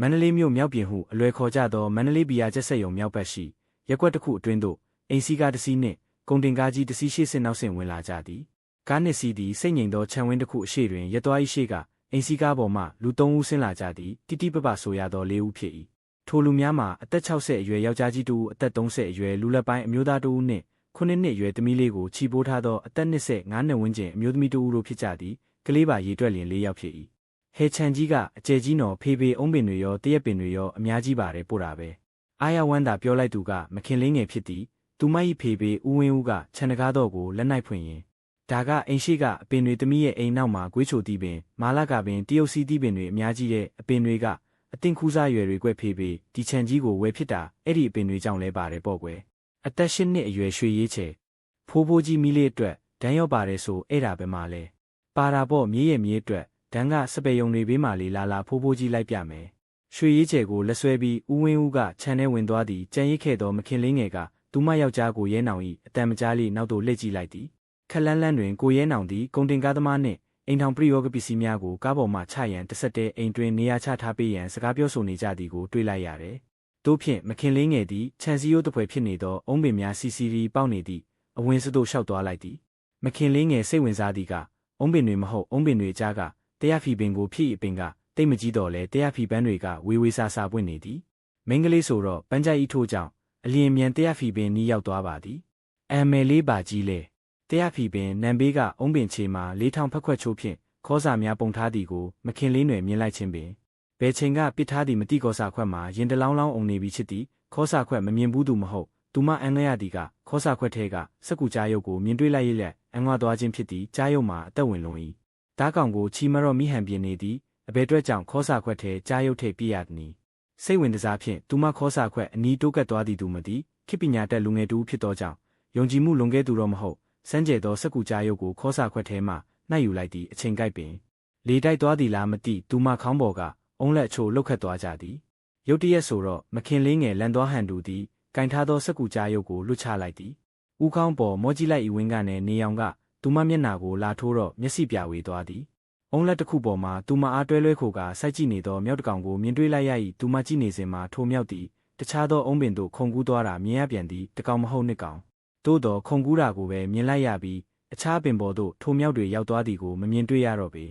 မန္တလေးမြို့မြောက်ပြင်ဟုအလွယ်ခေါ်ကြသောမန္တလေးဘီယာကျက်ဆက်ယုံမြောက်ဘက်ရှိရက်ကွက်တစ်ခုအတွင်းသို့အိမ်စီးကားတစ်စီးနှင့်ကုန်တင်ကားကြီးတစ်စီးရှေ့ဆင့်နောက်ဆင့်ဝင်လာကြသည်ကားနှစ်စီးသည်စိတ်ငြိမ်သောခြံဝင်းတစ်ခုအရှိတွင်ရက်သွား၏ရှေ့ကအိမ်စီးကားပေါ်မှလူသုံးဦးဆင်းလာကြသည်တိတိပပဆိုရသောလေးဦးဖြစ်၏ထိုလူများမှာအသက်60အရွယ်ယောက်ျားကြီးတူအသက်30အရွယ်လူလက်ပိုင်းအမျိုးသားတူနှင့်ခုနှစ်နှစ်အရွယ်သမီးလေးကိုချီပိုးထားသောအသက်25နှစ်ဝန်းကျင်အမျိုးသမီးတူတို့ဖြစ်ကြသည်ကလေးပါရေတွက်လျင်၄ယောက်ဖြစ်၏ ဟဲချန်ကြီးကအကျယ်ကြီးနော်ဖေးဖေးအုံးပင်တွေရောတရက်ပင်တွေရောအများကြီးပါတယ်ပို့တာပဲအာရဝမ်းသာပြောလိုက်သူကမခင်လင်းငယ်ဖြစ်သည်သူမ၏ဖေးဖေးဦးဝင်းဦးကခြံတကားတော့ကိုလက်နိုင်ဖွင့်ရင်ဒါကအိမ်ရှိကအပင်တွေသမီးရဲ့အိမ်နောက်မှာဂွေးချိုတီးပင်မာလာကပင်တရုတ်စီတီးပင်တွေအများကြီးတဲ့အပင်တွေကအတင်ခူးစားရွယ်တွေကွက်ဖေးဖေးဒီခြံကြီးကိုဝယ်ဖြစ်တာအဲ့ဒီအပင်တွေကြောင့်လဲပါတယ်ပေါ့ကွယ်အသက်ရှစ်နှစ်အရွယ်ရွှေရေးချေဖိုးဖိုးကြီးမီးလေးအတွက်ဒန်းရော့ပါတယ်ဆိုအဲ့ဒါပဲမှလဲပါတာပေါ့မြေးရဲ့မြေးအတွက် ဒန်းကစပယ်ယုံတွေဘေးမှလေးလာလာဖိုးဖိုးကြီးလိုက်ပြမယ်ရွှေရေးချေကိုလက်ဆွဲပြီးဦးဝင်းဦးကခြံထဲဝင်သွားသည်ကြံရိတ်ခဲ့သောမခင်လင်းငယ်ကသူမယောက်ျားကိုရဲနောင်၏အတန်မကြားလေးနောက်သို့လှည့်ကြည့်လိုက်သည်ခက်လန်းလန်းတွင်ကိုရဲနောင်သည်ကုန်တင်ကားသမားနှင့်အိမ်ထောင်ပရိယောဂပစ္စည်းများကိုကားပေါ်မှချရန်တစ်ဆက်တည်းအိမ်တွင်နေရာချထားပေးရန်စကားပြောဆိုနေကြသည်ကိုတွေ့လိုက်ရတယ်။တို့ဖြင့်မခင်လေးငယ်သည်ခြံစည်းရိုးတစ်ဖွဲဖြစ်နေသောအုံးပင်များစီစီရီပေါက်နေသည့်အဝင်းစသို့လျှောက်သွားလိုက်သည်။မခင်လေးငယ်စိတ်ဝင်စားသည်ကအုံးပင်တွေမဟုတ်အုံးပင်တွေကြားက တရားဖီပင်ကိုဖြည့်အပင်ကတိတ်မကြီးတော့လဲတရားဖီပန်းတွေကဝေဝေဆာဆာပွင့်နေသည်။မင်းကလေးဆိုတော့ပန်းကြိုက်ဤထိုးကြောင့်အလျင်မြန်တရားဖီပင်နီးရောက်သွားပါသည်။အမ်မယ်လေးပါကြီးလေတရားဖီပင်နံဘေးကအုံးပင်ချေမှာလေးထောင်ဖက်ခွက်ချိုးဖြင့်ခေါစာများပုံထားသည်ကိုမခင်လေးနွယ်မြင်လိုက်ခြင်းပင်ဘယ်ချိန်ကပစ်ထားသည်မတိကောစာခွက်မှာရင်တလောင်းလောင်းအုံနေပြီချစ်သည်ခေါစာခွက်မမြင်ဘူးသူမဟုတ်သူမအန်ငရသည်ကခေါစာခွက်ထဲကစက်ကူကြားရုပ်ကိုမြင်တွေ့လိုက်ရလက်အငွားသွားခြင်းဖြစ်သည်ကြားရုပ်မှာအသက်ဝင်လုံး၏ ဓားကောင်ကိုချီမရော့မိဟန်ပြင်းနေသည်အဘယ်အတွက်ကြောင့်ခေါစာခွက်ထဲကြားရုပ်ထိပ်ပြရသည်စိတ်ဝင်စားဖြင့်သူမခေါစာခွက်အနီးတိုးကပ်သွားသည်သူမသည်ခေပညာတက်လူငယ်တူဖြစ်သောကြောင့်ယုံကြည်မှုလွန်ကဲသူတော့မဟုတ်စမ်းကြဲသောစက်ကူကြားရုပ်ကိုခေါစာခွက်ထဲမှနှိုက်ယူလိုက်သည့်အချိန်ကိုက်ပင်လေတိုက်သွားသည်လားမသိသူမခေါင်းပေါ်ကအုံးလက်ချိုလှုပ်ခတ်သွားကြသည်ရုတ်တရက်ဆိုတော့မခင်လေးငယ်လန်သွားဟန်တူသည်ကင်ထားသောစက်ကူကြားရုပ်ကိုလွတ်ချလိုက်သည်ဦးခေါင်းပေါ်မောကြည့်လိုက်ဤဝင်းကနေနေအောင်က သူမမျက်နာကိုလာထိုးတော့မျက်စိပြဝေသွားသည်အုံးလက်တစ်ခုပေါ်မှာသူမအားတွဲလွဲခိုကစိုက်ကြည့်နေသောမြောက်တကောင်ကိုမြင်တွေ့လိုက်ရ၏သူမကြည့်နေစဉ်မှာထိုမြောက်သည်တခြားသောအုံးပင်တို့ခုန်ကူးသွားတာမြင်ရပြန်သည်တကောင်မဟုတ်နှစ်ကောင်သို့တော်ခုန်ကူးတာကိုပဲမြင်လိုက်ရပြီးအခြားပင်ပေါ်သို့ထိုမြောက်တွေရောက်သွားသည်ကိုမမြင်တွေ့ရတော့ပေ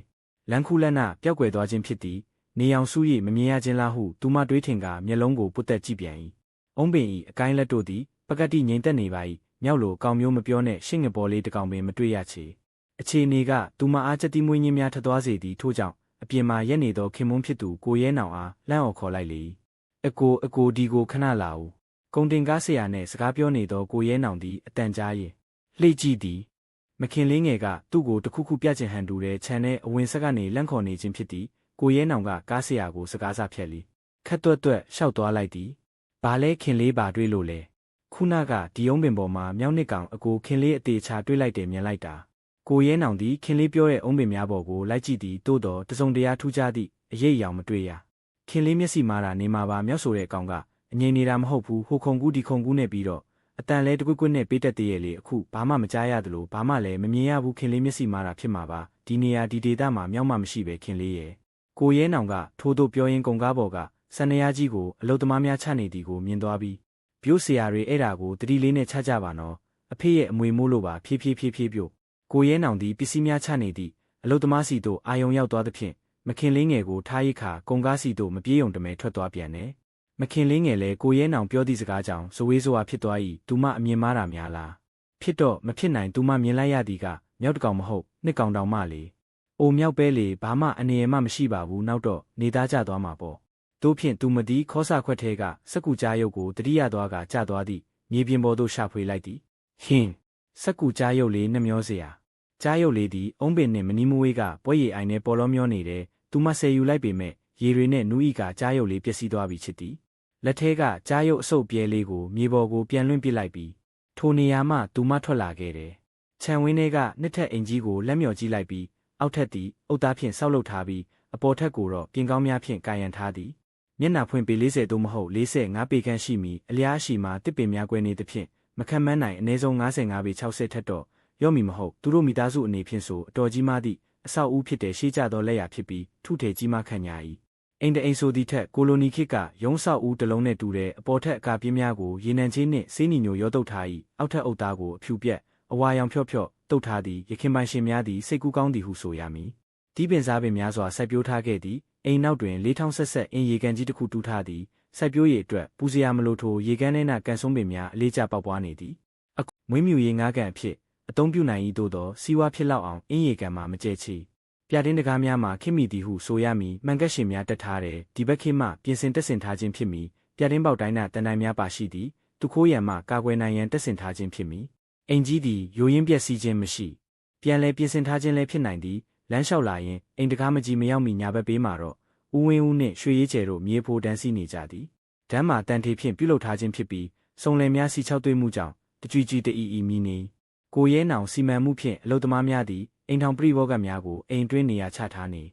လန်ခုလက်နပျောက်ကွယ်သွားခြင်းဖြစ်သည်နေအောင်စု၍မမြင်ရခြင်းလားဟုသူမတွေးထင်ကမျက်လုံးကိုပုတ်တက်ကြည့်ပြန်၏အုံးပင်၏အကိုင်းလက်တို့သည်ပကတိငိမ့်သက်နေပါ၏ မြောက်လိုကောင်မျိုးမပြောနဲ့ရှင့်ငပေါ်လေးတကောင်ပင်မတွေ့ရချေအခြေအနေကသူမအားချက်တိမွေးညင်းများထသွားစေသည်ထို့ကြောင့်အပြင်မှာရက်နေသောခင်မွန်းဖြစ်သူကိုရဲနောင်အားလန့်အော်ခေါ်လိုက်လေအကိုအကိုဒီကိုခဏလာဦးကုံတင်ကားဆရာနှင့်စကားပြောနေသောကိုရဲနောင်သည်အတန်ကြားရင်လှိတ်ကြည့်သည်မခင်လေးငယ်ကသူ့ကိုတခုခုပြချင်ဟန်တူတဲ့ခြံထဲအဝင်ဆက်ကနေလန့်ခေါ်နေခြင်းဖြစ်သည်ကိုရဲနောင်ကကားဆရာကိုစကားစားဖြက်လီခက်တွတ်တွတ်ရှောက်သွားလိုက်သည်ဘာလဲခင်လေးပါတွေးလို့လဲ ခုနကဒီယုံပင်ပေါ်မှာမြောက်နစ်ကောင်အကိုခင်လေးအသေးချာတွေးလိုက်တယ်မြင်လိုက်တာကိုရဲနောင်သည်ခင်လေးပြောတဲ့အုံးပင်များပေါ်ကိုလိုက်ကြည့်သည်တိုးတော်တစုံတရာထူးခြားသည့်အရေးအယောင်မတွေ့ရခင်လေးမျက်စိမာတာနေမှာပါမြောက်ဆိုတဲ့အကောင်ကအငြိမ်နေတာမဟုတ်ဘူးဟိုခုံကူးဒီခုံကူးနဲ့ပြီးတော့အတန်လဲတကွကွနဲ့ပေးတတ်သေးရဲ့လေအခုဘာမှမကြားရသလိုဘာမှလည်းမမြင်ရဘူးခင်လေးမျက်စိမာတာဖြစ်မှာပါဒီနေရာဒီဒေတာမှာမြောက်မှမရှိပဲခင်လေးရဲ့ကိုရဲနောင်ကထိုးတို့ပြောရင်းကုံကားပေါ်ကဆန်နရာကြီးကိုအလုသမားများချနေသည်ကိုမြင်သွားပြီး ပြို့ဆရာတွေအဲ့ဒါကိုတတိလေးနဲ့ချကြပါနော်အဖေရဲ့အမွေမိုးလို့ပါဖြည်းဖြည်းဖြည်းဖြည်းပြို့ကိုရဲနောင်သည်ပစ္စည်းများချနေသည့်အလုသမားစီတို့အာယုံရောက်သွားသဖြင့်မခင်လေးငယ်ကိုထားရိခါကုံကားစီတို့မပြေးုံတမဲထွက်သွားပြန်တယ်မခင်လေးငယ်လည်းကိုရဲနောင်ပြောသည့်စကားကြောင့်ဇဝေးဇဝါဖြစ်သွား၏သူမအမြင်မားတာများလားဖြစ်တော့မဖြစ်နိုင်သူမမြင်လိုက်ရသည်ကမြောက်တကောင်မဟုတ်နှစ်ကောင်တောင်မှလေအိုမြောက်ပဲလေဘာမှအနေရမှမရှိပါဘူးနောက်တော့နေသားကြသွားမှာပေါ့ တို့ဖြင့်သူမတီးခောစာခွက်ထဲကစက်ကူကြားရုပ်ကိုတတိယသွားကကျသွားသည့်မြေပြင်ပေါ်သို့ရှာဖွေလိုက်သည်ဟင်းစက်ကူကြားရုပ်လေးနှမျောเสียကြားရုပ်လေးသည်အုံးပင်နှင့်မနီးမဝေးကပွဲရည်အိုင်နဲ့ပေါ်လောမျောနေတယ်သူမဆယ်ယူလိုက်ပေမဲ့ရေတွေနဲ့နူးဤကကြားရုပ်လေးပျက်စီးသွားပြီချစ်သည်လက်ထဲကကြားရုပ်အဆုပ်ပြဲလေးကိုမြေပေါ်ကိုပြန်လွှင့်ပစ်လိုက်ပြီးထိုနေရာမှသူမထွက်လာခဲ့တယ်။ခြံဝင်းထဲကနှစ်ထက်အင်ကြီးကိုလက်မြော်ကြည့်လိုက်ပြီးအောက်ထက်သည်အုတ်သားဖြင့်ဆောက်လုပ်ထားပြီးအပေါ်ထက်ကိုတော့ပြင်ကောင်းများဖြင့်ကာယံထားသည်။ မျက်နှာဖွင့်ပေ40သို့မဟုတ်45ပေခန့်ရှိမီအလျားရှိမှတစ်ပင်များကွယ်နေသဖြင့်မခံမန်းနိုင်အနည်းဆုံး55ပေ60ထက်တော့ရော့မီမဟုတ်သူတို့မိသားစုအနေဖြင့်ဆိုအတော်ကြီးမားသည့်အဆောက်အဦဖြစ်တဲ့ရှေးကြသောလက်ရာဖြစ်ပြီးထုထေကြီးမားခန့်ညာ၏အိမ်တအိမ်ဆိုသည့်ထက်ကိုလိုနီခေတ်ကရုံးဆောက်ဦးတစ်လုံးနဲ့တူတဲ့အပေါ်ထက်အကာပြင်းများကိုရေနံချေးနှင့်ဆေးနီညိုရောတုတ်ထား၏အောက်ထက်အုပ်သားကိုအဖြူပြက်အဝါရောင်ဖြော့ဖြော့တုတ်ထားသည်ရခင်ပိုင်ရှင်များသည်စိတ်ကူးကောင်းသည်ဟုဆိုရမည်ဒီပင်စားပင်များစွာစိုက်ပျိုးထားခဲ့သည် အိမ်နောက်တွင်4000ဆက်ဆက်အင်းရေကန်ကြီးတစ်ခုတူးထားသည်စိုက်ပျိုးရေးအတွက်ပူစရာမလိုထိုရေကန်ထဲ၌ကန်ဆုံးပင်များအလေးကျပေါက်ပွားနေသည်အခုမွေးမြူရေးငါးကန်အဖြစ်အသုံးပြုနိုင်၏သို့သောစီးဝါဖြစ်လောက်အောင်အင်းရေကန်မှာမကျဲချီပြတင်းတကားများမှာခိမိသည်ဟုဆိုရမည်မှန်ကက်ရှင်များတက်ထားတယ်ဒီဘက်ခေတ်မှပြင်ဆင်တက်ဆင်ထားခြင်းဖြစ်မည်ပြတင်းပေါက်တိုင်း၌တန်တိုင်းများပါရှိသည်သူခိုးရံမှကာကွယ်နိုင်ရန်တက်ဆင်ထားခြင်းဖြစ်မည်အိမ်ကြီးသည်ယိုရင်းပြက်စီးခြင်းမရှိပြန်လဲပြင်ဆင်ထားခြင်းလည်းဖြစ်နိုင်သည် လမ်းလျှောက်လာရင်အိမ်တကားမကြီးမရောက်မီညာဘက်ပေးမှာတော့ဦးဝင်းဦးနှင့်ရွှေရေးကျယ်တို့မြေဖိုးတန်းစီနေကြသည်ဓမ်းမာတန်ထေဖြင့်ပြုလုပ်ထားခြင်းဖြစ်ပြီးစုံလင်များစီချောက်သွေးမှုကြောင့်တကြွကြီးတအီအီမီနေကိုရဲနောင်စီမံမှုဖြင့်အလုသမားများသည်အိမ်ထောင်ပြိဘောကများကိုအိမ်တွင်းနေရာချထားနေ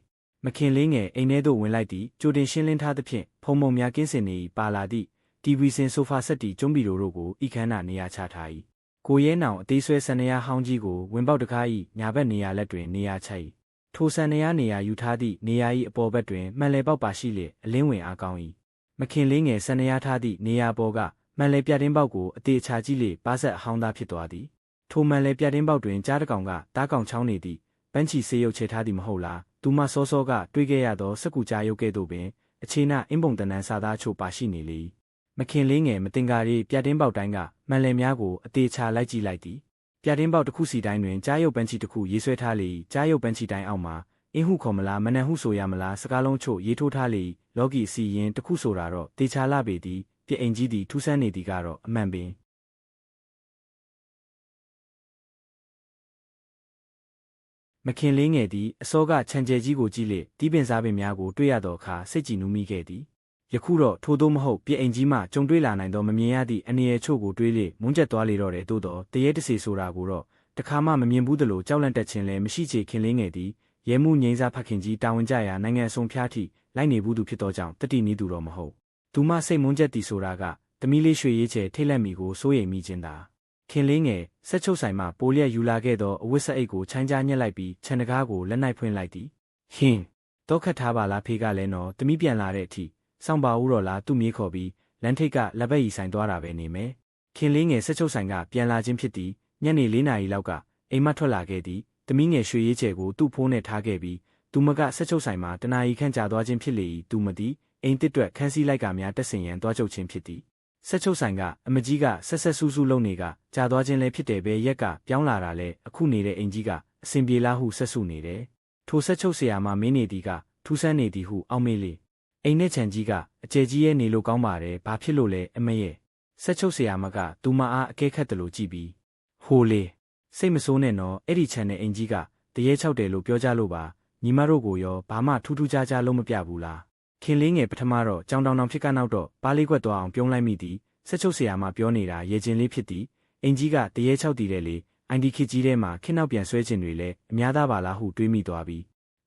မခင်လေးငယ်အိမ်ထဲသို့ဝင်လိုက်သည်ကြိုတင်ရှင်းလင်းထားသဖြင့်ဖုံမုံများကင်းစင်နေပါလာသည့်တီဗီစင်ဆိုဖာဆက်တီကျွန်းဘီတို့ကိုဤခန်းနာနေရာချထား၏ကိုရဲနောင်အသေးဆွဲဆန်နေရဟောင်းကြီးကိုဝင်ပေါက်တကား၏ညာဘက်နေရာလက်တွင်နေရာချ၏ ထိုဆန်နေရနေရာယူထားသည့်နေရာ၏အပေါ်ဘက်တွင်မှန်လေပေါက်ပါရှိလေအလင်းဝင်အားကောင်း၏မခင်လေးငယ်ဆန်နေရထားသည့်နေရာပေါ်ကမှန်လေပြတင်းပေါက်ကိုအသေးချာကြည့်လေပါဆက်အဟောင်းသားဖြစ်သွားသည်ထိုမှန်လေပြတင်းပေါက်တွင်ကြားတကောင်ကတားကောင်ချောင်းနေသည်ပန်းချီဆေးရုပ်ချေထားသည်မဟုတ်လားသူမစောစောကတွေးခဲ့ရသောစက်ကူကြားရုပ်ကဲ့သို့ပင်အခြေနာအင်းပုံတန်တန်းစာသားချို့ပါရှိနေလေမခင်လေးငယ်မတင်ကားရေးပြတင်းပေါက်တိုင်းကမှန်လေများကိုအသေးချာလိုက်ကြည့်လိုက်သည် ပြတင်းပေါက်တစ်ခုစီတိုင်းတွင်ကြားရုပ်ပန်းချီတစ်ခုရေးဆွဲထားလေကြားရုပ်ပန်းချီတိုင်းအောက်မှာအင်းဟုခေါ်မလားမနန်ဟုဆိုရမလားစကားလုံးချို့ရေးထိုးထားလေလော်ဂီစီရင်တစ်ခုဆိုတာတော့တေချာလာပေသည်ပြအိမ်ကြီးသည်ထူးဆန်းနေသည်ကတော့အမှန်ပင်မခင်လေးငယ်သည်အစောကခြံကျဲကြီးကိုကြည့်လေတီးပင်စားပင်များကိုတွေ့ရသောအခါစိတ်ကြည်နူးမိခဲ့သည် ယခုတော့ထို့သောမဟုတ်ပြအိမ်ကြီးမှကြုံတွေ့လာနိုင်သောမမြင်ရသည့်အနေရချို့ကိုတွေးလေမုန်းကျက်သွားလေတော့တယ်သို့တော့တရေတစီဆိုတာကိုတော့တခါမှမမြင်ဘူးသလိုကြောက်လန့်တက်ခြင်းလည်းမရှိချေခင်လေးငယ်သည်ရဲမှုငိမ့်စားဖခင်ကြီးတာဝန်ကျရာနိုင်ငံအစုံဖျားထိလိုက်နေဘူးသူဖြစ်သောကြောင့်တတိနီးသူတော့မဟုတ်သူမစိတ်မုန်းချက်တီဆိုတာကတမီးလေးရွှေရေးချဲထိတ်လက်မိကိုစိုးရိမ်မိခြင်းသာခင်လေးငယ်ဆက်ချုပ်ဆိုင်မှပိုလျက်ယူလာခဲ့သောအဝတ်စအိတ်ကိုချမ်းကြားညက်လိုက်ပြီးခြံတကားကိုလက်၌ဖွင့်လိုက်သည်ဟင်းတော့ခတ်ထားပါလားဖေကလည်းနော်တမီးပြန်လာတဲ့အထိ စောင့်ပါဦးတော့လားသူ့မြေးခေါ်ပြီးလမ်းထိပ်ကလက်ဘက်ရီဆိုင်သွားတာပဲနေမယ်ခင်လေးငယ်ဆက်ချုပ်ဆိုင်ကပြန်လာခြင်းဖြစ်သည်ညနေ၄နာရီလောက်ကအိမ်မထွက်လာခဲ့သည်တမီးငယ်ရွှေရေးချယ်ကိုသူ့ဖိုးနဲ့ထားခဲ့ပြီးသူမကဆက်ချုပ်ဆိုင်မှာတနာရီခန့်ကြာသွားခြင်းဖြစ်လေ၏သူမသည်အိမ်တစ်တွက်ခန်းစည်းလိုက်ကများတက်ဆင်ရန်သွားချုပ်ခြင်းဖြစ်သည်ဆက်ချုပ်ဆိုင်ကအမကြီးကဆက်ဆက်ဆူးဆူးလုံးနေကကြာသွားခြင်းလည်းဖြစ်တယ်ပဲရက်ကပြောင်းလာတာလဲအခုနေတဲ့အင်ကြီးကအစင်ပြေလားဟုဆက်ဆုနေတယ်ထိုဆက်ချုပ်ဆရာမမင်းနေသည်ကထူးဆန်းနေသည်ဟုအောက်မေ့လေ အိမ်နဲ့ခြံကြီးကအကျယ်ကြီးရဲ့နေလို့ကောင်းပါတယ်ဘာဖြစ်လို့လဲအမေရဲ့ဆက်ချုပ်ဆရာမကသူမအားအကဲခတ်တယ်လို့ကြည်ပြီးဟိုလေစိတ်မဆိုးနဲ့နော်အဲ့ဒီခြံနဲ့အိမ်ကြီးကတရေချောက်တယ်လို့ပြောကြလို့ပါညီမတို့ကိုရောဘာမှထူးထူးခြားခြားလုံးမပြဘူးလားခင်လေးငယ်ပထမတော့ကြောင်တောင်တောင်ဖြစ်ကနောက်တော့ပါးလေးကွက်သွားအောင်ပြုံးလိုက်မိသည်ဆက်ချုပ်ဆရာမပြောနေတာရေကျင်လေးဖြစ်သည်အိမ်ကြီးကတရေချောက်တည်တယ်လေ IND ခစ်ကြီးထဲမှာခင်းနောက်ပြန်ဆွဲခြင်းတွေလည်းအများသားပါလားဟုတွေးမိသွားပြီး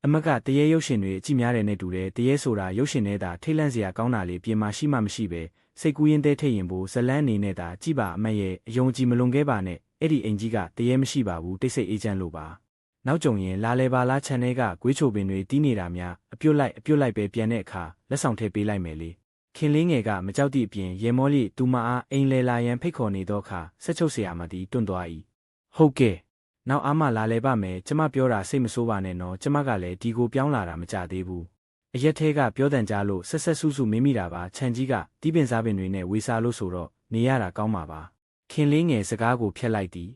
အမကတရေရုပ်ရှင်တွေအကြည့်များတယ်နဲ့တူတယ်တရေဆိုတာရုပ်ရှင်ထဲသာထိတ်လန့်စရာကောင်းတာလေးပြင်မာရှိမှမရှိပဲစိတ်ကူးရင်တဲ့ထိတ်ရင်ဖို့ဇလန်းအနေနဲ့သာကြည့်ပါအမရဲ့အယုံကြည်မလွန်ခဲ့ပါနဲ့အဲ့ဒီအင်ကြီးကတရေမရှိပါဘူးတိတ်ဆိတ်အေးချမ်းလို့ပါနောက်ကြုံရင်လာလေပါလားခြံထဲကဂွေးချိုပင်တွေတီးနေတာများအပြုတ်လိုက်အပြုတ်လိုက်ပဲပြန်တဲ့အခါလက်ဆောင်ထည့်ပေးလိုက်မယ်လေခင်လေးငယ်ကမကြောက်သည့်အပြင်ရေမောလိသူမအားအိမ်လဲလာရန်ဖိတ်ခေါ်နေသောအခါဆက်ချုပ်เสียမှသည်တွန့်သွား၏ဟုတ်ကဲ့ နောက်အားမလာလဲပါမယ်ကျမပြောတာစိတ်မဆိုးပါနဲ့နော်ကျမကလည်းဒီကိုပြောင်းလာတာမကြသေးဘူးအရက်ထဲကပြောတန်ကြလို့ဆက်ဆက်ဆူဆူမင်းမိတာပါခြံကြီးကတီးပင်စားပင်တွေနဲ့ဝေစားလို့ဆိုတော့နေရတာကောင်းပါပါခင်လေးငယ်စကားကိုဖျက်လိုက်သည်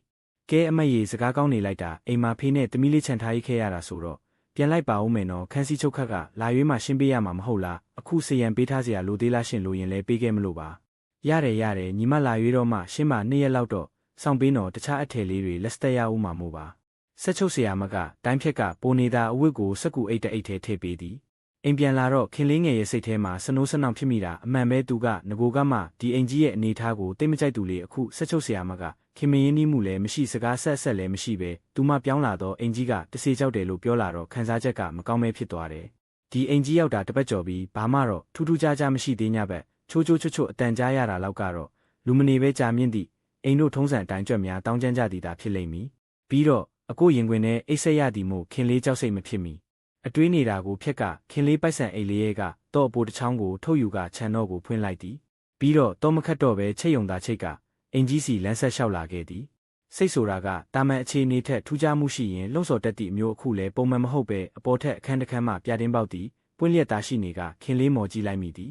ကဲအမတ်ရေစကားကောင်းနေလိုက်တာအိမ်မှာဖေးနဲ့တမီးလေးခြံထားရေးခဲ့ရတာဆိုတော့ပြန်လိုက်ပါဦးမယ်နော်ခန်းစီချုပ်ခတ်ကလာရွေးမှရှင်းပေးရမှာမဟုတ်လားအခုစရံပေးထားစရာလိုသေးလားရှင်လိုရင်လည်းပေးခဲ့မလို့ပါရတယ်ရတယ်ညီမလာရွေးတော့မှရှင်းမနှစ်ရက်လောက်တော့ ဆောင်ပင်းတော်တခြားအထည်လေးတွေလက်စတက်ရဦးမှာမို့ပါဆက်ချုပ်ဆရာမကတိုင်းဖြက်ကပိုနေတာအဝတ်ကိုစက်ကူအိတ်တအိတ်ထဲထည့်ပေးသည်အိမ်ပြန်လာတော့ခင်လေးငယ်ရဲ့စိတ်ထဲမှာစနိုးစနောင်ဖြစ်မိတာအမှန်ပဲသူကငကိုကမှဒီအိမ်ကြီးရဲ့အနေထားကိုတိတ်မကြိုက်သူလေအခုဆက်ချုပ်ဆရာမကခင်မင်းနီးမှုလည်းမရှိစကားဆက်ဆက်လည်းမရှိပဲသူမပြောင်းလာတော့အိမ်ကြီးကတစေကြောက်တယ်လို့ပြောလာတော့ခံစားချက်ကမကောင်းပဲဖြစ်သွားတယ်ဒီအိမ်ကြီးရောက်တာတပတ်ကျော်ပြီးဘာမှတော့ထူးထူးခြားခြားမရှိသေးညဘက်ချိုးချိုးချွတ်ချွတ်အတန်ကြားရတာလောက်ကတော့လူမနေပဲကြာမြင့်သည့် အိမ်တို့ထုံးစံအတိုင်းကြွက်များတောင်းကျမ်းကြသည်သာဖြစ်လိမ့်မည်ပြီးတော့အကိုရင်ခွင်နဲ့အိတ်ဆက်ရသည်မို့ခင်လေးကြောက်စိတ်မဖြစ်မီတွေးနေတာကိုဖျက်ကခင်လေးပိုက်ဆံအိတ်လေးရဲ့ကတော့အပိုတစ်ချောင်းကိုထုတ်ယူကခြံတော့ကိုဖွင့်လိုက်သည်ပြီးတော့တော့မခတ်တော့ပဲချိတ်ယုံသာချိတ်ကအင်ကြီးစီလမ်းဆက်လျှောက်လာခဲ့သည်စိတ်ဆိုတာကတာမန်အခြေအနေထက်ထူးခြားမှုရှိရင်လှုံ့ဆော်တတ်သည့်အမျိုးအခုလည်းပုံမှန်မဟုတ်ပဲအပေါ်ထက်အခန်းတစ်ခန်းမှပြတင်းပေါက်သည်ပွင့်လျက်သားရှိနေကခင်လေးမော်ကြည့်လိုက်မိသည်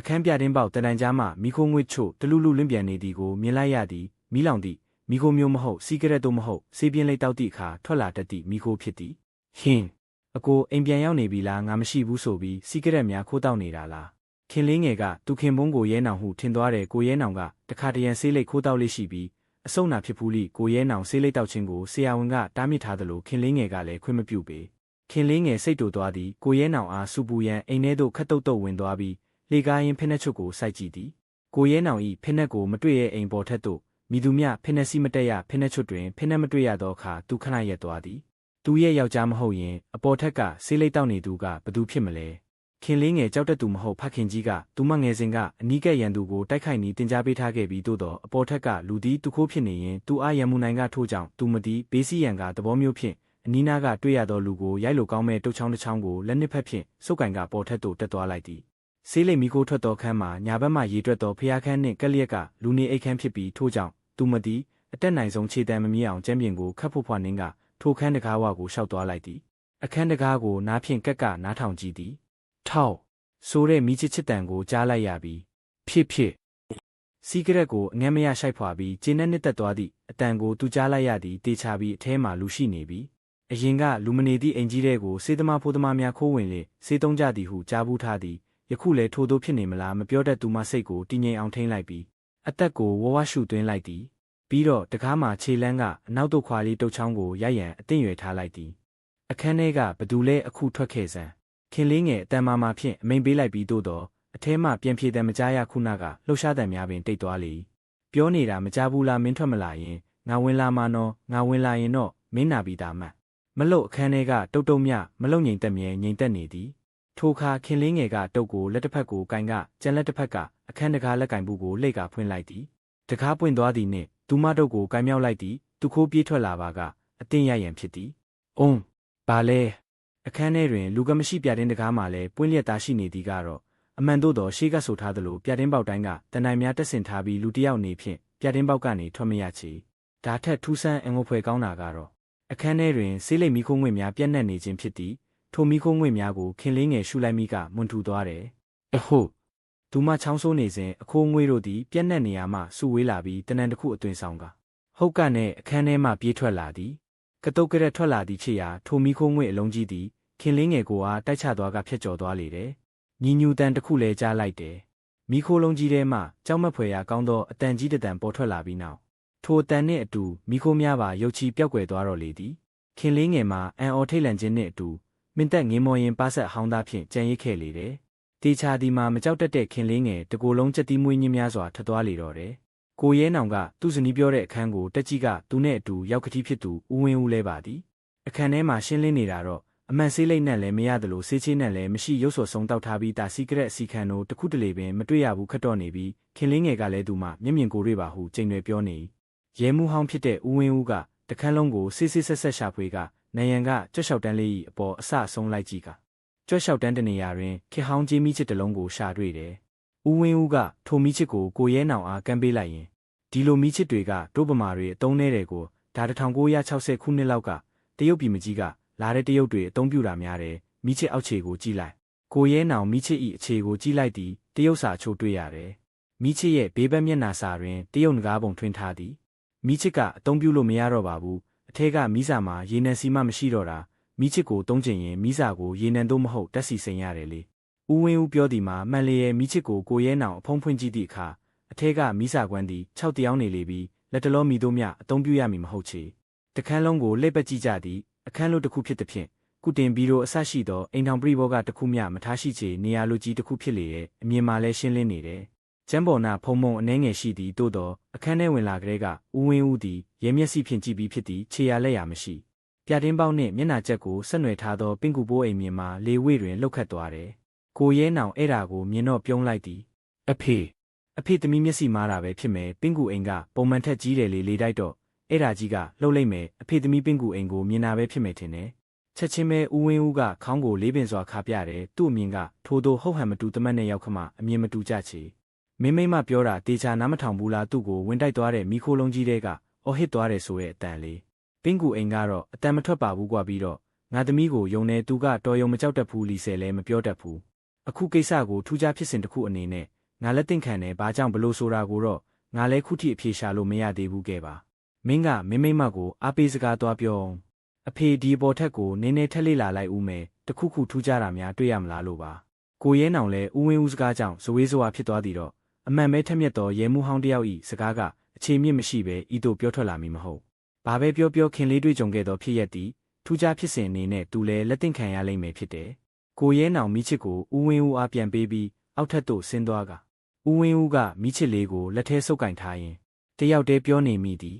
အခန်းပြတင်းပေါက်တန်တန်ကြားမှမိခိုးငွေ့ချို့တလူလူလွင့်ပြန်နေသည်ကိုမြင်လိုက်ရသည်မိလောင်သည့်မိခိုးမျိုးမဟုတ်စီကရက်တို့မဟုတ်စေးပြင်းလေးတောက်သည့်အခါထွက်လာတတ်သည့်မိခိုးဖြစ်သည်ဟင်းအကိုအိမ်ပြန်ရောက်နေပြီလားငါမရှိဘူးဆိုပြီးစီကရက်များခိုးတောက်နေတာလားခင်လေးငယ်ကသူခင်ဘုန်းကိုရဲနောင်ဟုထင်သွားတယ်ကိုရဲနောင်ကတခါတရံဆေးလိတ်ခိုးတောက်လေးရှိပြီးအဆုတ်နာဖြစ်ဖူးလိကိုရဲနောင်ဆေးလိတ်တောက်ခြင်းကိုဆရာဝန်ကတားမြစ်ထားသလိုခင်လေးငယ်ကလည်းခွင့်မပြုပေခင်လေးငယ်စိတ်တူသွားသည်ကိုရဲနောင်အားစူပူရန်အိမ်ထဲသို့ခတ်တုတ်တုတ်ဝင်သွားပြီး လေကားရင်ဖိနှက်ချွတ်ကိုစိုက်ကြည့်သည်ကိုရဲနောင်ဤဖိနှက်ကိုမတွေ့ရဲ့အိမ်ပေါ်ထက်သို့မိသူမြဖိနှက်စီမတက်ရဖိနှက်ချွတ်တွင်ဖိနှက်မတွေ့ရသောအခါသူခဏရက်သွားသည်သူရဲ့ယောက်ျားမဟုတ်ရင်အပေါ်ထက်ကဆေးလိတ်တောက်နေသူကဘသူဖြစ်မလဲခင်လေးငယ်ကြောက်တတ်သူမဟုတ်ဖခင်ကြီးကသူမငယ်စဉ်ကအနီးကပ်ရန်သူကိုတိုက်ခိုက်နီတင် जा ပေးထားခဲ့ပြီးသို့တော့အပေါ်ထက်ကလူသည်သူခိုးဖြစ်နေရင်သူအားရန်မှုနိုင်ကထိုးကြောင့်သူမသည်ဘေးစီရန်ကသဘောမျိုးဖြင့်အနီးနားကတွေ့ရသောလူကိုရိုက်လိုကောင်းမဲ့တုတ်ချောင်းတစ်ချောင်းကိုလက်နှစ်ဖက်ဖြင့်စုပ်ကင်ကပေါ်ထက်သို့တက်သွားလိုက်သည် ဆေးလိမ်မီကိုထွက်သောခန်းမှာညာဘက်မှရေတွက်သောဖျားခန်းနှင့်ကက်လျက်ကလူနေအိတ်ခန်းဖြစ်ပြီးထို့ကြောင့်သူမသည်အတက်နိုင်ဆုံးခြေတံမမြင်အောင်ကျမ်းပြင်ကိုခတ်ဖို့ဖွာနှင်းကထိုခန်းတကားဝကိုရှောက်သွားလိုက်သည်အခန်းတကားကိုနားဖြင့်ကက်ကနားထောင်ကြည့်သည်ထောက်ဆိုတဲ့မိချစ်ချစ်တန်ကိုကြားလိုက်ရပြီးဖြစ်ဖြစ်စီကရက်ကိုအငမ်းမရရှိုက်ဖွာပြီးကျင်းနဲ့နှစ်သက်သွားသည့်အတန်ကိုသူကြားလိုက်ရသည်တေချာပြီးအထဲမှလူရှိနေပြီအရင်ကလူမနေသည့်အိမ်ကြီးတဲ့ကိုစေးသမားဖိုးသမားများခိုးဝင်လေစေးသုံးကြသည်ဟုကြားဘူးထားသည် ယခုလည်းထိုတို့ဖြစ်နေမလားမပြောတတ်သူမစိတ်ကိုတည်ငြိမ်အောင်ထိန်းလိုက်ပြီးအသက်ကိုဝဝရှုသွင်းလိုက်သည်ပြီးတော့တကားမှခြေလန်းကအနောက်သို့ခွာလေးတုတ်ချောင်းကိုရိုက်ရန်အသင့်ရွယ်ထားလိုက်သည်အခန်းထဲကဘသူလဲအခုထွက်ခဲ့စမ်းခင်လေးငယ်အတန်မာမာဖြင့်အမိန်ပေးလိုက်ပြီးသို့တော့အထဲမှပြန်ဖြေတယ်မကြားရခုနကလှုပ်ရှားတယ်များပင်တိတ်သွားလေပြောနေတာမကြားဘူးလားမင်းထွက်မလာရင်ငါဝင်လာမှနော်ငါဝင်လာရင်တော့မင်းနာပြီးသားမှမလုတ်အခန်းထဲကတုတ်တုံမြမလုတ်ငိမ်သက်မြဲငိမ်သက်နေသည် ထိုအခါခင်လေးငယ်ကတုတ်ကိုလက်တစ်ဖက်ကိုကင်ကကျန်လက်တစ်ဖက်ကအခန်းတကားလက်ကင်ဘူးကိုလှိတ်ကဖွင့်လိုက်သည်တကားပွင့်သွားသည်နှင့်သူမတုတ်ကိုကင်မြောက်လိုက်သည်သူခိုးပြေးထွက်လာပါကအတင်းရရန်ဖြစ်သည်အုံးဘာလဲအခန်းထဲတွင်လူကမရှိပြတင်းတကားမှလည်းပွင့်လျက်သားရှိနေသည်ကတော့အမှန်တို့တော့ရှေးကဆိုထားသလိုပြတင်းပေါက်တိုင်းကတနိုင်များတက်ဆင်ထားပြီးလူတစ်ယောက်နေဖြင့်ပြတင်းပေါက်ကနေထွက်မရချေဒါထက်ထူးဆန်းအငုံဖွယ်ကောင်းတာကတော့အခန်းထဲတွင်ဆေးလိပ်မီခိုးငွေ့များပြန့်နှံ့နေခြင်းဖြစ်သည် ထိုမီခိုးငွေ့များကိုခင်လေးငယ်ရှူလိုက်မိကမွန်ထူသွားတယ်အဟုတ်သူမချောင်းဆိုးနေစဉ်အခိုးငွေတို့သည်ပြန့်နှံ့နေရမှဆူဝေးလာပြီးတနန်တစ်ခုအသွင်ဆောင်ကဟုတ်ကနဲ့အခန်းထဲမှပြေးထွက်လာသည်ကတုတ်ကရက်ထွက်လာသည်ဖြစ်ရာထိုမီခိုးငွေ့အလုံးကြီးသည်ခင်လင်းငယ်ကိုအားတိုက်ချသွားကဖြတ်ကျော်သွားလေတယ်။ညီညူတန်တစ်ခုလဲကြားလိုက်တယ်။မိခိုးလုံးကြီးထဲမှကြောက်မက်ဖွယ်ရာကောင်းသောအတန်ကြီးတန်ပေါ်ထွက်လာပြီးနောက်ထိုအတန်နှင့်အတူမိခိုးများပါရုပ်ချီပြောက်ွယ်သွားတော့လေသည်။ခင်လင်းငယ်မှာအန်အော်ထိတ်လန့်ခြင်းနှင့်အတူ မင်းသက်ငင်းမော်ရင်ပါဆက်ဟောင်းသားဖြင့်ကြံရိတ်ခဲ့လေတယ်။တေချာဒီမှာမကြောက်တတ်တဲ့ခင်လင်းငယ်တကိုယ်လုံးချက်တီးမွေးညင်းများစွာထသွားလေတော့တယ်။ကိုရဲနောင်ကသူ့ဇနီးပြောတဲ့အခန်းကိုတက်ကြီးကသူနဲ့အတူရောက်ကတိဖြစ်သူဦးဝင်းဦးလဲပါသည်။အခန်းထဲမှာရှင်းလင်းနေတာတော့အမှန်ဆေးလိတ်နဲ့လည်းမရသလိုဆေးချေးနဲ့လည်းမရှိရုပ်စော်ဆုံးတောက်ထားပြီးတာစီကရက်အစီခံတို့တခုတလေပင်မတွေ့ရဘူးခတ်တော့နေပြီးခင်လင်းငယ်ကလည်းသူမှမျက်မြင်ကိုတွေ့ပါဟုကြိမ်တွေပြောနေရဲမှုဟောင်းဖြစ်တဲ့ဦးဝင်းဦးကတခန်းလုံးကိုဆေးဆေးဆက်ဆက်ရှာဖွေက နိုင်ရန်ကကြွက်လျှောက်တန်းလေး၏အပေါ်အဆဆုံးလိုက်ကြည့်ကကြွက်လျှောက်တန်းတနေရာတွင်ခေဟောင်းကြီးမိချစ်တလုံးကိုရှာတွေ့တယ်ဦးဝင်းဦးကထိုမိချစ်ကိုကိုရဲနောင်အားကမ်းပေးလိုက်ရင်ဒီလိုမိချစ်တွေကတို့ပမာတွေအတုံးနေတယ်ကိုဒါ1960ခုနှစ်လောက်ကတရုတ်ပြည်မကြီးကလာတဲ့တရုတ်တွေအသုံးပြုတာများတယ်မိချစ်အောက်ခြေကိုကြည့်လိုက်ကိုရဲနောင်မိချစ်ဤအခြေကိုကြည့်လိုက်သည်တရုတ်စာချိုးတွေ့ရတယ်မိချစ်ရဲ့ဘေးဘက်မျက်နှာစာတွင်တရုတ်ငကားပုံထွင်းထားသည်မိချစ်ကအသုံးပြုလို့မရတော့ပါဘူး အထက်ကမိစာမှာရေနံစီမှမရှိတော့တာမိချစ်ကိုတုံးကျင်ရင်မိစာကိုရေနံတို့မဟုတ်တက်စီစိန်ရတယ်လေဦးဝင်းဦးပြောသည်မှာမှန်လေရဲ့မိချစ်ကိုကိုရဲနောင်အဖုံးဖွင့်ကြည့်သည့်အခါအထက်ကမိစာကွမ်းသည်6တယောင်းနေလေပြီးလက်တလောမိတို့မြအသုံးပြုရမည်မဟုတ်ချေတခန်းလုံးကိုလှည့်ပတ်ကြည့်ကြသည်အခန်းလိုတစ်ခုဖြစ်သည်ဖြင့်ကုတင်ဘီရိုအဆရှိသောအိမ်ထောင်ပြိဘောကတစ်ခုမျှမထားရှိချေနေရာလိုကြီးတစ်ခုဖြစ်လေရဲ့အမြင်မှလည်းရှင်းလင်းနေတယ်။ ကျမ်းပေါ်နာဖုံမုံအနှဲငယ်ရှိသည်သို့သောအခန်းထဲဝင်လာကလေးကဦးဝင်းဦးသည်ရဲမျက်စိဖြင့်ကြည့်ပြီးဖြစ်သည်ခြေရလက်ရမရှိ။ပြတင်းပေါက်နှင့်မျက်နှာချက်ကိုဆက်နွယ်ထားသောပင်ကူပိုးအိမ်မြင်မှာလေဝေတွင်လှုပ်ခတ်သွားတယ်။ကိုရဲနောင်အဲ့ဒါကိုမြင်တော့ပြုံးလိုက်သည်။အဖေအဖေသမီးမျက်စိမားတာပဲဖြစ်မယ်ပင်ကူအိမ်ကပုံမှန်ထက်ကြီးတယ်လေလေတိုက်တော့အဲ့ဒါကြီးကလှုပ်လိုက်မယ်အဖေသမီးပင်ကူအိမ်ကိုမြင်တာပဲဖြစ်မယ်ထင်တယ်ချက်ချင်းပဲဦးဝင်းဦးကခေါင်းကိုလေးပင်စွာခါပြတယ်သူ့အမြင်ကထိုတို့ဟုတ်ဟန်မတူတမတ်နဲ့ရောက်ခမအမြင်မတူကြချေ မင်းမိမပြောတာတေချာနားမထောင်ဘူးလားသူ့ကိုဝင်တိုက်သွားတဲ့မိခိုးလုံးကြီးတဲ့ကအော်ဟစ်သွားတယ်ဆိုရဲ့အတန်လေးပင်းကူအိမ်ကတော့အတန်မထွက်ပါဘူးကွာပြီးတော့ငါသမီးကိုယုံနေသူကတော်ယုံမကြောက်တတ်ဘူးလီဆယ်လည်းမပြောတတ်ဘူးအခုကိစ္စကိုထူးခြားဖြစ်စဉ်တစ်ခုအနေနဲ့ငါလက်သင့်ခံတယ်ဘာကြောင့်ဘလို့ဆိုတာကိုတော့ငါလည်းခုထိအဖြေရှာလို့မရသေးဘူးခဲ့ပါမင်းကမင်းမိမကိုအားပေးစကားသွားပြောအောင်အဖေဒီပေါ်ထက်ကိုနင်းနေထက်လေးလာလိုက်ဦးမယ်တခုခုထူးခြားတာများတွေ့ရမလားလို့ပါကိုရဲနောင်လဲဦးဝင်းဦးစကားကြောင့်ဇဝေးဇဝါဖြစ်သွားသည်တော့ အမှန်ပဲထက်မြက်တော်ရဲမှုဟောင်းတယောက်ဤစကားကအခြေမြင့်မရှိပဲဤသို့ပြောထွက်လာမည်မဟုတ်ဘာပဲပြောပြောခင်လေးတွေ့ကြုံခဲ့သောဖြစ်ရက်သည်ထူးခြားဖြစ်စဉ်အနေနဲ့သူလည်းလက်သင့်ခံရလိမ့်မယ်ဖြစ်တယ်ကိုရဲနောင်မိချစ်ကိုဦးဝင်းဦးအားပြန်ပေးပြီးအောက်ထပ်သို့ဆင်းသွားကဦးဝင်းဦးကမိချစ်လေးကိုလက်ထဲဆုပ်ကင်ထားရင်တယောက်တည်းပြောနေမိသည်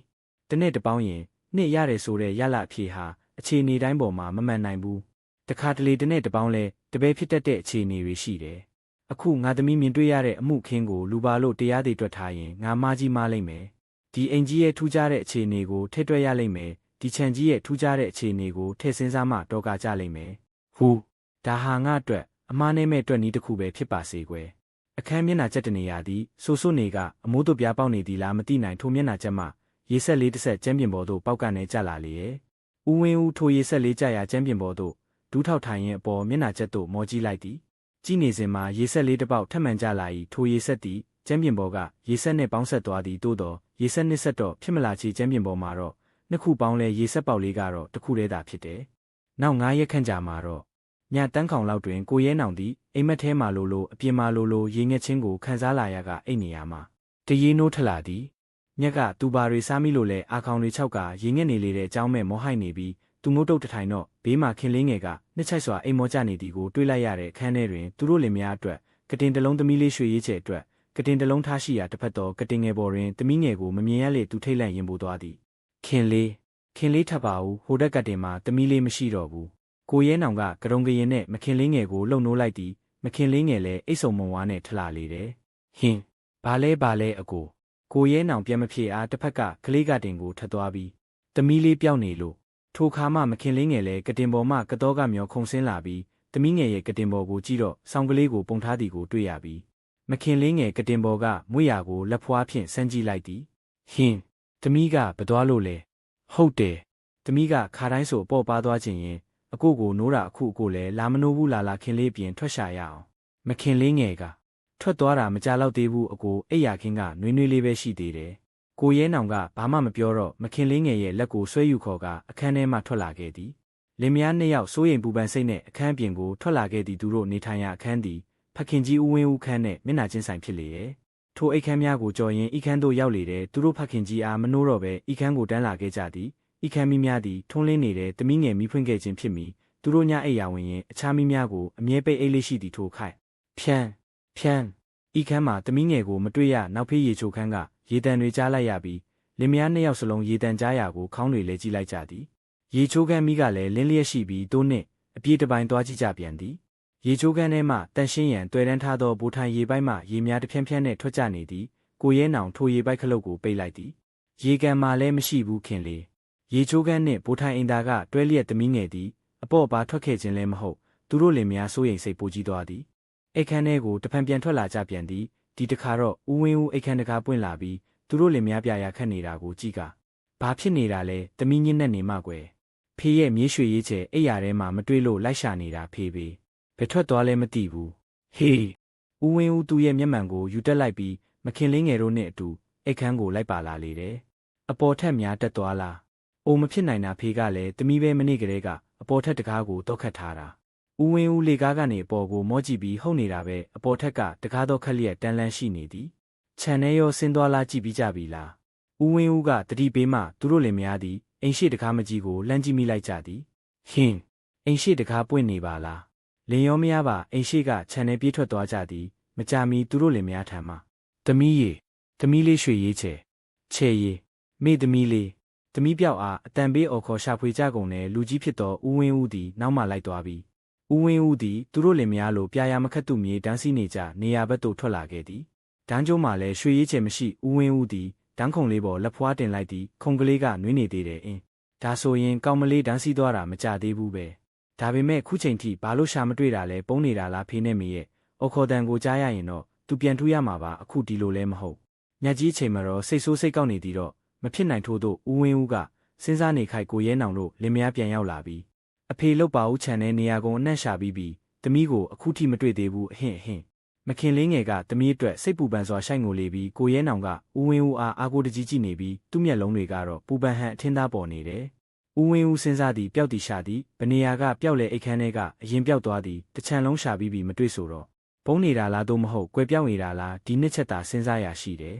တနေ့တပေါင်းရင်နှစ်ရတယ်ဆိုတဲ့ရလအဖြေဟာအခြေအနေတိုင်းပေါ်မှာမမှန်နိုင်ဘူးတခါတလေတနေ့တပေါင်းလဲတပည့်ဖြစ်တတ်တဲ့အခြေအနေတွေရှိတယ် အခုငါသမီးမြင်တွေ့ရတဲ့အမှုခင်းကိုလူပါလို့တရားတွေတွက်ထားရင်ငါမကြီးမားလိမ့်မယ်ဒီအိမ်ကြီးရဲ့ထူးခြားတဲ့အခြေအနေကိုထိတွက်ရလိမ့်မယ်ဒီခြံကြီးရဲ့ထူးခြားတဲ့အခြေအနေကိုထည့်စင်းစားမှတော့ကကြလိမ့်မယ်ဟူဒါဟာငါအတွက်အမားနဲ့မဲ့အတွက်နီးတစ်ခုပဲဖြစ်ပါစေကွယ်အခန်းမျက်နှာချက်တနေရသည်ဆိုဆိုနေကအမိုးတို့ပြားပေါက်နေသည်လားမသိနိုင်ထိုမျက်နှာချက်မှရေဆက်လေးတစ်ဆက်ကျမ်းပြင်ပေါ်သို့ပေါက်ကနေကြလာလေရဲ့ဦးဝင်းဦးထိုရေဆက်လေးကြရာကျမ်းပြင်ပေါ်သို့ဒူးထောက်ထိုင်ရင်အပေါ်မျက်နှာချက်သို့မော်ကြည့်လိုက်သည် ကြည့်နေစဉ်မှာရေဆက်လေးတစ်ပေါက်ထပ်မံကြလာ၏ထိုရေဆက်သည်ကျမ်းပြင်ပေါ်ကရေဆက်နှင့်ပေါင်းဆက်သွားသည်သို့သောရေဆက်နှစ်ဆက်တော့ဖြစ်မလာချေကျမ်းပြင်ပေါ်မှာတော့နှစ်ခုပေါင်းလဲရေဆက်ပေါက်လေးကတော့တစ်ခုတည်းသာဖြစ်တယ်နောက်၅ရက်ခန့်ကြာမှာတော့ညတန်းခေါင်လောက်တွင်ကိုရဲနောင်သည်အိမ်မက်ထဲမှလိုလိုအပြင်မှလိုလိုရေငက်ချင်းကိုခံစားလာရကအိတ်နေရမှာတရေနိုးထလာသည်မြက်ကသူပါတွေစားမိလို့လဲအာခေါင်တွေခြောက်ကရေငက်နေလေတဲ့အကြောင်းမဲ့မောဟိုက်နေပြီး သူငုတ်တုတ်တထိုင်တော့ဘေးမှာခင်လင်းငယ်ကနှစ်ချိုက်စွာအိမ်မောကြနေသည်ကိုတွေးလိုက်ရတဲ့အခန်းထဲတွင်သူတို့လင်မယားအတွက်ကတင်တလုံးသမီးလေးရွှေရေးချဲအတွက်ကတင်တလုံးထားရှိရာတစ်ဖက်သောကတင်ငယ်ပေါ်တွင်သမီးငယ်ကိုမမြင်ရလေသူထိတ်လန့်ရင်ပိုသွားသည်ခင်လေးခင်လေးထပ်ပါဦးဟိုတက်ကတင်မှာသမီးလေးမရှိတော့ဘူးကိုရဲနောင်ကကရုံကရင်နဲ့မခင်လေးငယ်ကိုလှုပ်နိုးလိုက်သည်မခင်လေးငယ်လည်းအိတ်ဆုံမုံဝါးနဲ့ထလာလေတယ်ဟင်းဘာလဲဘာလဲအကိုကိုရဲနောင်ပြန်မဖြေအားတစ်ဖက်ကကလေးကတင်ကိုထပ်သွားပြီးသမီးလေးပြောင်းနေလို့ ထိုခါမှမခင်လေးငယ်လည်းကတင်ပေါ်မှကတော်ကမျောခုံဆင်းလာပြီးသမီးငယ်ရဲ့ကတင်ပေါ်ကိုကြည့်တော့ဆောင်းကလေးကိုပုံထားသည်ကိုတွေ့ရပြီးမခင်လေးငယ်ကတင်ပေါ်ကမွေရာကိုလက်ဖွားဖြင့်ဆန်းကြည့်လိုက်သည်ဟင်းသမီးကဘသွားလို့လဲဟုတ်တယ်သမီးကခါတိုင်းဆိုပေါ့ပါသွားခြင်းရင်အကိုကိုနိုးတာအခုအကိုလည်းလာမနိုးဘူးလာလာခင်လေးပြင်ထွက်ရှာရအောင်မခင်လေးငယ်ကထွက်သွားတာမကြတော့သေးဘူးအကိုအိယာခင်းကနွေးနွေးလေးပဲရှိသေးတယ် ကိုရဲနောင်ကဘာမှမပြောတော့မခင်လေးငယ်ရဲ့လက်ကိုဆွဲယူခေါ်ကအခန်းထဲမှထွက်လာခဲ့သည်လင်မယားနှစ်ယောက်စိုးရိမ်ပူပန်စိတ်နဲ့အခန်းပြင်ကိုထွက်လာခဲ့သည်သူတို့နေထိုင်ရာအခန်းသည်ဖခင်ကြီးဦးဝင်းဦးခန်းနဲ့မျက်နှာချင်းဆိုင်ဖြစ်လေရဲ့ထိုအိတ်ခမ်းများကိုကြော်ရင်ဤခန်းသို့ရောက်လေတဲ့သူတို့ဖခင်ကြီးအားမနှိုးတော့ပဲဤခန်းကိုတန်းလာခဲ့ကြသည်ဤခမ်းမီးများသည်ထွန်းလင်းနေတဲ့တမီးငယ်မီးဖွင့်ခဲ့ခြင်းဖြစ်မီသူတို့ညအိယာဝင်ရင်အခြားမီးများကိုအမြဲပိတ်အိတ်လေးရှိသည်ထိုခိုက်ဖြန်းဖြန်းဤခမ်းမှာတမီးငယ်ကိုမတွေ့ရနောက်ဖေးရေချိုခန်းက ရေတံတွေကြားလိုက်ရပြီးလင်မယားနှစ်ယောက်စလုံးရေတံကြားရာကိုခေါင်းတွေလဲကြည့်လိုက်ကြသည်ရေချိုခန်းမီးကလည်းလင်းလျက်ရှိပြီးတိုးနှင့်အပြေးတပိုင်းသွားကြည့်ကြပြန်သည်ရေချိုးခန်းထဲမှတန်ရှင်းရန်တွေ့တန်းထားသောဘူထိုင်ရေပိုက်မှရေများတစ်ဖြန်းဖြန်းနဲ့ထွက်ကြနေသည်ကိုရဲနောင်ထိုရေပိုက်ခလုတ်ကိုပိတ်လိုက်သည်ရေကန်မှလည်းမရှိဘူးခင်လေရေချိုးခန်းနှင့်ဘူထိုင်အင်တာကတွဲလျက်သမီးငယ်သည်အပေါ့ပါထွက်ခဲ့ခြင်းလည်းမဟုတ်သူတို့လင်များစိုးရိမ်စိတ်ပိုကြီးသွားသည်အိတ်ခမ်းထဲကိုတဖန်ပြန်ထွက်လာကြပြန်သည် ဒီတခါတော့ဦးဝင်းဦးအိတ်ခမ်းတကားပွင့်လာပြီးသူတို့လင်များပြရာခတ်နေတာကိုကြည့်ကဘာဖြစ်နေတာလဲသမီးညင်းနဲ့နေမှကွယ်ဖေးရဲ့မြေးရွှေရေးချဲအိတ်ရထဲမှာမတွေ့လို့လိုက်ရှာနေတာဖေးပေဘယ်ထွက်သွားလဲမသိဘူးဟေးဦးဝင်းဦးသူ့ရဲ့မျက်မှန်ကိုယူတက်လိုက်ပြီးမခင်လင်းငယ်တို့နဲ့အတူအိတ်ခမ်းကိုလိုက်ပါလာလေတယ်အပေါ်ထက်များတက်သွားလားအိုမဖြစ်နိုင်တာဖေးကလည်းတမီးပဲမနေ့ကလေးကအပေါ်ထက်တကားကိုတောက်ခတ်ထားတာ ဦးဝင်းဦးလေကားကနေအပေါ်ကိုမောကြည့်ပြီးဟုတ်နေတာပဲအပေါ်ထက်ကတကားတော့ခက်လျက်တန်းလန်းရှိနေသည်ခြံထဲရောဆင်းသွားလားကြည့်ပြီးကြပြီလားဦးဝင်းဦးကတတိပေးမှသူတို့လင်မယားသည်အိမ်ရှိတကားမကြီးကိုလှမ်းကြည့်မိလိုက်ကြသည်ဟင်းအိမ်ရှိတကားပွင့်နေပါလားလင်ရောမရပါအိမ်ရှိကခြံထဲပြေးထွက်သွားကြသည်မကြမီသူတို့လင်မယားထံမှတမီးရေတမီးလေးရွှေရေးချေချေရေမိသမီးလေးသမီးပြောက်အားအတန်ပေးအော်ခေါ်ရှာဖွေကြကုန်တဲ့လူကြီးဖြစ်သောဦးဝင်းဦးသည်နောက်မှလိုက်သွားပြီး ဦးဝင်းဦးသည်သူတို့လင်မယားလိုပြာရမခတ်သူမြေတန်းစီနေကြနေရာဘက်သို့ထွက်လာခဲ့သည်ဒန်းကျိုးမှလည်းရွှေရေးချေမရှိဦးဝင်းဦးသည်ဒန်းခုံလေးပေါ်လက်ဖွားတင်လိုက်သည်ခုံကလေးကနွေးနေသေးတယ်အင်းဒါဆိုရင်ကောင်းမလေးဒန်းစီသွားတာမကြသေးဘူးပဲဒါပေမဲ့ခုချိန်ထိဘာလို့ရှာမတွေ့တာလဲပုံနေတာလားဖေနဲ့မေရဲ့အော်ခေါ်တန်ကိုကြားရရင်တော့သူပြန်ထူးရမှာပါအခုဒီလိုလဲမဟုတ်ညက်ကြီးချိန်မှာတော့စိတ်ဆိုးစိတ်ကောက်နေသည်တော့မဖြစ်နိုင်ထို့သောဦးဝင်းဦးကစဉ်းစားနေခိုက်ကိုရဲနောင်တို့လင်မယားပြန်ရောက်လာပြီး အဖေလုတ်ပါဦးခြံတဲ့နေရာကုန်အနှံ့ရှာပြီးပြီးတမီးကိုအခုထိမတွေ့သေးဘူးအဟင့်အဟင့်မခင်လေးငယ်ကတမီးအတွက်စိတ်ပူပန်စွာရှိုက်ငိုလေပြီးကိုရဲနောင်ကဦးဝင်းဦးအားအာကိုတကြီးကြည့်နေပြီးသူ့မျက်လုံးတွေကတော့ပူပန်ဟန်အထင်းသားပေါ်နေတယ်ဦးဝင်းဦးစဉ်းစားသည်ပျောက်တီရှာသည်ဗနေယာကပျောက်လေအိတ်ခမ်းထဲကအရင်ပျောက်သွားသည်တချံလုံးရှာပြီးပြီးမတွေ့ဆိုတော့ဘုံနေတာလားသို့မဟုတ်ကွယ်ပြောက်နေတာလားဒီနှစ်ချက်သာစဉ်းစားရရှိတယ်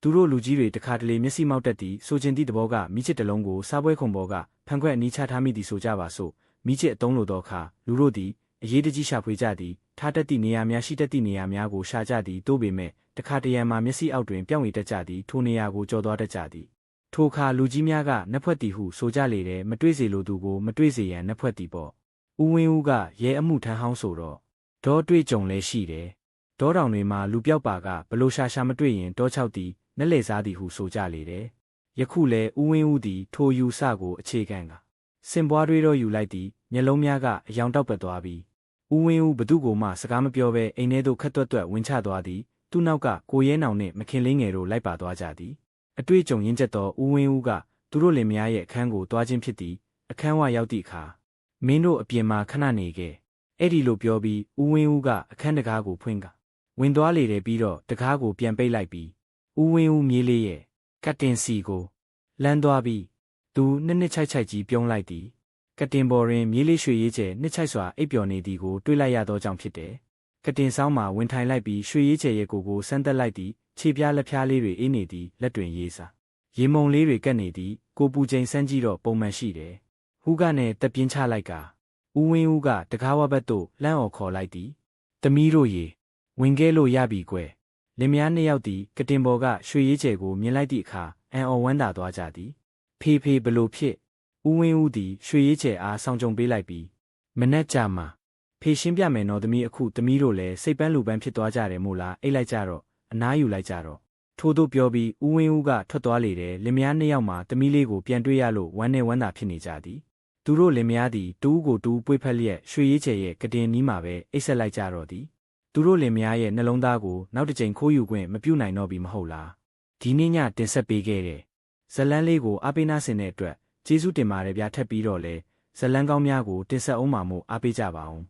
သူတို့လူကြီးတွေတခါတလေမျက်စိမောက်တက်သည်ဆိုခြင်းသည့်သဘောကမိချစ်တလုံးကိုစားပွဲခုံပေါ်ကဖန်ခွက်အနီးချထားမိသည်ဆိုကြပါစို့ မိချစ်အတုံးလိုသောအခါလူတို့သည်အရေးတကြီးရှာဖွေကြသည်ထားတတ်သည့်နေရာများရှိတတ်သည့်နေရာများကိုရှာကြသည်တို့ပေမဲ့တခါတရံမှာမျက်စိအောက်တွင်ပြောင်းဝေတတ်ကြသည်ထိုနေရာကိုကြော်သွားတတ်ကြသည်ထိုအခါလူကြီးများကနက်ဖွက်တီဟုဆိုကြလေတယ်မတွေးစေလိုသူကိုမတွေးစေရန်နက်ဖွက်တီပေါ့ဦးဝင်းဦးကရဲအမှုထမ်းဟောင်းဆိုတော့ဒေါ်တွေ့ကြုံလဲရှိတယ်ဒေါတောင်တွေမှာလူပြောက်ပါကဘလို့ရှာရှာမတွေ့ရင်တောချောက်သည်နက်လေစားသည်ဟုဆိုကြလေတယ်ယခုလဲဦးဝင်းဦးသည်ထိုယူဆကိုအခြေခံက စင်ပွားတွေးတော့ယူလိုက်သည်မျက်လုံးများကအယောင်တောက်ပက်သွားပြီးဦးဝင်းဦးဘသူ့ကိုမှစကားမပြောဘဲအိမ်ထဲသို့ခတ်တွတ်တွတ်ဝင်ချသွားသည်သူ့နောက်ကကိုရဲနောင်နှင့်မခင်လေးငယ်တို့လိုက်ပါသွားကြသည်အတွေ့အကြုံရင်းချက်သောဦးဝင်းဦးကသူတို့လင်မယားရဲ့အခန်းကိုတွားခြင်းဖြစ်သည်အခန်းဝရောက်သည့်အခါမင်းတို့အပြင်မှာခဏနေခဲ့အဲ့ဒီလိုပြောပြီးဦးဝင်းဦးကအခန်းတကားကိုဖွင့်ကဝင်သွားလေတယ်ပြီးတော့တကားကိုပြန်ပိတ်လိုက်ပြီးဦးဝင်းဦးမြေးလေးရဲ့ကတ်တင်စီကိုလမ်းသွားပြီး သူနှစ်နှစ်ချိုက်ချိုက်ကြီးပြုံးလိုက်သည်ကတင်ပေါ်တွင်မြေးလေးရွှေရေးကျဲနှစ်ချိုက်စွာအိပ်ပျော်နေသည်ကိုတွေးလိုက်ရသောကြောင့်ဖြစ်တယ်ကတင်ဆောင်မှာဝင်ထိုင်လိုက်ပြီးရွှေရေးကျဲရဲ့ကိုကိုဆန်းသက်လိုက်သည်ခြေပြားလက်ဖျားလေးတွေအေးနေသည်လက်တွင်ရေးစာရေမုံလေးတွေကပ်နေသည်ကိုပူချိန်စမ်းကြည့်တော့ပုံမှန်ရှိတယ်ဟူးကနဲ့တက်ပြင်းချလိုက်ကဦးဝင်းဦးကတကားဝဘက်သို့လှမ်းော်ခေါ်လိုက်သည်တမီးတို့ရေဝင်ခဲ့လို့ရပြီကွယ်လင်မယားနှစ်ယောက်သည်ကတင်ပေါ်ကရွှေရေးကျဲကိုမြင်လိုက်သည့်အခါအံ့ဩဝမ်းသာသွားကြသည် ဖေဖေဘလို့ဖြစ်ဦးဝင်းဦးသည်ရွှေရေးကျဲအားဆောင်ကြုံပေးလိုက်ပြီးမနှက်ကြမှာဖေရှင်းပြမယ်နော်သမီးအခုသမီးတို့လည်းစိတ်ပန်းလူပန်းဖြစ်သွားကြတယ်မို့လားအိတ်လိုက်ကြတော့အနားယူလိုက်ကြတော့ထို့သို့ပြောပြီးဦးဝင်းဦးကထွက်သွားလေတယ်လင်မယားနှစ်ယောက်မှသမီးလေးကိုပြန်တွေ့ရလို့ဝမ်းနဲ့ဝမ်းသာဖြစ်နေကြသည်သူတို့လင်မယားသည်တူးကိုတူးပွေးဖက်လျက်ရွှေရေးကျဲရဲ့ကတင်နီးမှာပဲအိတ်ဆက်လိုက်ကြတော့သည်သူတို့လင်မယားရဲ့နှလုံးသားကိုနောက်တစ်ကြိမ်ခိုးယူခွင့်မပြုနိုင်တော့ပြီမဟုတ်လားဒီနေ့ညတင်ဆက်ပေးခဲ့တဲ့ ဇလန်းလေးကိုအားပေးနာဆင်တဲ့အတွက်ကျေးဇူးတင်ပါတယ်ဗျာထပ်ပြီးတော့လဲဇလန်းကောင်းများကိုတင်ဆက်အောင်ပါမို့အားပေးကြပါအောင်